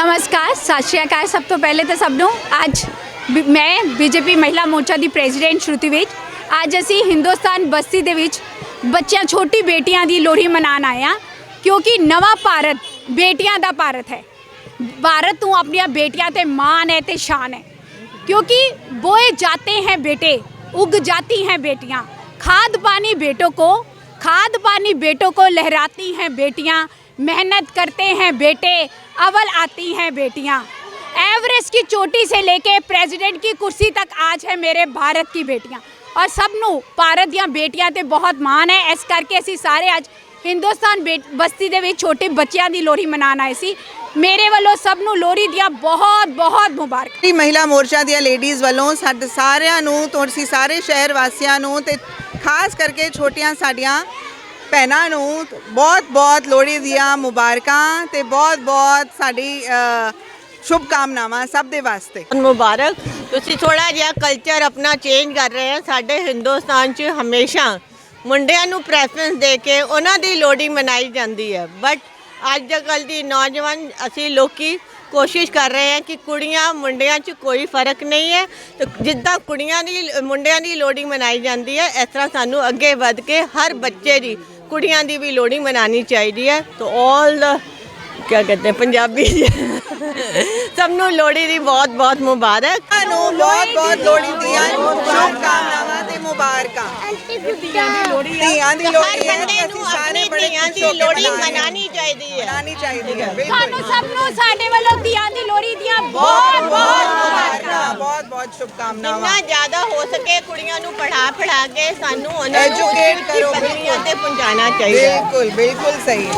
ਸਤਿ ਸ਼੍ਰੀ ਅਕਾਲ ਸਭ ਤੋਂ ਪਹਿਲੇ ਤਾਂ ਸਭ ਨੂੰ ਅੱਜ ਬੀ- ਮੈਂ ਬੀਜੇਪੀ ਮਹਿਲਾ ਮੋਰਚਾ ਦੀ ਪ੍ਰੈਜ਼ੀਡੈਂਟ ਸ਼ਰੂਤੀ ਵਿੱਚ ਅੱਜ ਅਸੀਂ ਹਿੰਦੁਸਤਾਨ ਬਸਤੀ ਦੇ ਵਿੱਚ ਬੱਚਿਆਂ ਛੋਟੀ ਬੇਟੀਆਂ ਦੀ ਲੋਹੜੀ ਮਨਾਉਣ ਆਏ ਹਾਂ ਕਿਉਂਕਿ ਨਵਾਂ ਭਾਰਤ ਬੇਟੀਆਂ ਦਾ ਭਾਰਤ ਹੈ ਭਾਰਤ ਨੂੰ ਆਪਣੀਆਂ ਬੇਟੀਆਂ ਤੇ ਮਾਣ ਹੈ ਤੇ ਸ਼ਾਨ ਹੈ क्योंकि बोए जाते हैं बेटे उग जाती हैं बेटियां खाद पानी बेटों को खाद पानी बेटों को लहराती हैं बेटियां मेहनत करते हैं बेटे अव्वल आती हैं बेटियां एवरेस्ट की चोटी से लेके प्रेसिडेंट की कुर्सी तक आज है मेरे भारत की बेटियां ਔਰ ਸਭ ਨੂੰ ਭਾਰਤ ਦੀਆਂ ਬੇਟੀਆਂ ਤੇ ਬਹੁਤ ਮਾਣ ਹੈ ਇਸ ਕਰਕੇ ਅਸੀਂ ਸਾਰੇ ਅੱਜ ਹਿੰਦੁਸਤਾਨ ਬੇ- ਬਸਤੀ ਦੇ ਵਿੱਚ ਛੋਟੇ ਬੱਚਿਆਂ ਦੀ ਲੋਹੜੀ ਮਨਾਉਣ ਆਏ ਸੀ ਮੇਰੇ ਵੱਲੋਂ ਸਭ ਨੂੰ ਲੋਹੜੀ ਦੀਆਂ ਬਹੁਤ ਬਹੁਤ ਮੁਬਾਰਕ ਸਾਡੀ ਮਹਿਲਾ ਮੋਰਚਾ ਦੀਆਂ ਲੇਡੀਜ਼ ਵੱਲੋਂ ਸਾਡੇ ਸਾਰਿਆਂ ਨੂੰ ਤੁਸੀਂ ਸਾਰੇ ਸ਼ਹਿਰ ਵਾਸੀਆਂ ਨੂੰ ਤੇ ਖਾਸ ਕਰਕੇ ਛੋਟੀਆਂ ਸਾਡੀਆਂ ਭੈਣਾਂ ਨੂੰ ਬਹੁਤ ਬਹੁਤ ਲੋਹੜੀ ਦੀਆਂ ਮੁਬਾਰਕਾਂ ਤੇ ਬਹੁਤ ਬਹੁਤ ਸਾਡੀ ਅ, ਸ਼ੁਭ ਕਾਮਨਾਵਾਂ ਸਭ ਦੇ ਵਾਸਤੇ। ਮੁਬਾਰਕ। ਤੁਸੀਂ ਥੋੜਾ ਜਿਹਾ ਕਲਚਰ ਆਪਣਾ ਚੇਂਜ ਕਰ ਰਹੇ ਹੋ। ਸਾਡੇ ਹਿੰਦੁਸਤਾਨ 'ਚ ਹਮੇਸ਼ਾ ਮੁੰਡਿਆਂ ਨੂੰ ਪ੍ਰੈਫਰੈਂਸ ਦੇ ਕੇ ਉਹਨਾਂ ਦੀ ਲੋਹੜੀ ਮਨਾਈ ਜਾਂਦੀ ਹੈ। ਬਟ ਅੱਜ ਕੱਲ ਦੀ ਨੌਜਵਾਨ ਅਸੀਂ ਲੋਕੀ ਕੋਸ਼ਿਸ਼ ਕਰ ਰਹੇ ਹਾਂ ਕਿ ਕੁੜੀਆਂ ਮੁੰਡਿਆਂ 'ਚ ਕੋਈ ਫ਼ਰਕ ਨਹੀਂ ਹੈ। ਤੇ ਜਿੱਦਾਂ ਕੁੜੀਆਂ ਦੀ, ਮੁੰਡਿਆਂ ਦੀ ਲੋਹੜੀ ਮਨਾਈ ਜਾਂਦੀ ਹੈ, ਇਸ ਤਰ੍ਹਾਂ ਸਾਨੂੰ ਅੱਗੇ ਵੱਧ ਕੇ ਹਰ ਬੱਚੇ ਦੀ, ਕੁੜੀਆਂ ਦੀ ਵੀ ਲੋਹੜੀ ਮਨਾਣੀ ਚਾਹੀਦੀ ਹੈ। ਤੋ ਆਲ ਦਾ ਕੀ ਕਹਿੰਦੇ ਪੰਜਾਬੀ ਸਭ ਨੂੰ ਲੋਹੜੀ ਦੀ ਬਹੁਤ ਬਹੁਤ ਮੁਬਾਰਕ। ਤੁਹਾਨੂੰ ਬਹੁਤ ਬਹੁਤ ਲੋਹੜੀ ਦੀਆਂ ਸ਼ੁਭਕਾਮਨਾਵਾਂ। ਮੁਬਾਰਕਾਂ। ਧੀਆਂ ਦੀ ਲੋਹੜੀ ਧੀਆਂ ਦੀ ਹਰ ਲੋਹੜੀ ਹੈ ਬੰਦੇ ਅਸੀਂ ਨੂੰ ਸਾਰੇ ਆਪਣੀ ਬੜੇ ਧੀਆਂ ਖੁਸ਼ ਦੀ ਹੋ ਕੇ ਲੋਹੜੀ ਮਨਾ ਰਹੇ ਹਾਂ। ਮਨਾਉਣੀ ਚਾਹੀਦੀ ਹੈ। ਮਨਾਉਣੀ ਚਾਹੀਦੀ ਹੈ ਤੁਹਾਨੂੰ ਬਿਲਕੁਲ। ਸਭ ਨੂੰ ਸਾਡੇ ਵੱਲੋਂ ਧੀਆਂ ਦੀ ਲੋਹੜੀ ਦੀਆਂ ਬਹੁਤ ਬਹੁਤ ਮੁਬਾਰਕਾਂ। ਬਹੁਤ ਬਹੁਤ ਸ਼ੁਭ ਕਾਮਨਾਵਾਂ ਜਿੰਨਾ ਜ਼ਿਆਦਾ ਹੋ ਸਕੇ ਕੁੜੀਆਂ ਨੂੰ ਪੜ੍ਹਾ ਪੜ੍ਹਾ ਕੇ ਸਾਨੂੰ ਉਹਨਾਂ ਨੂੰ Educate ਕਰੋ, ਤੇ ਪਹੁੰਚਾਉਣਾ ਚਾਹੀਦਾ। ਬਿਲਕੁਲ ਬਿਲकुल ਸਹੀ।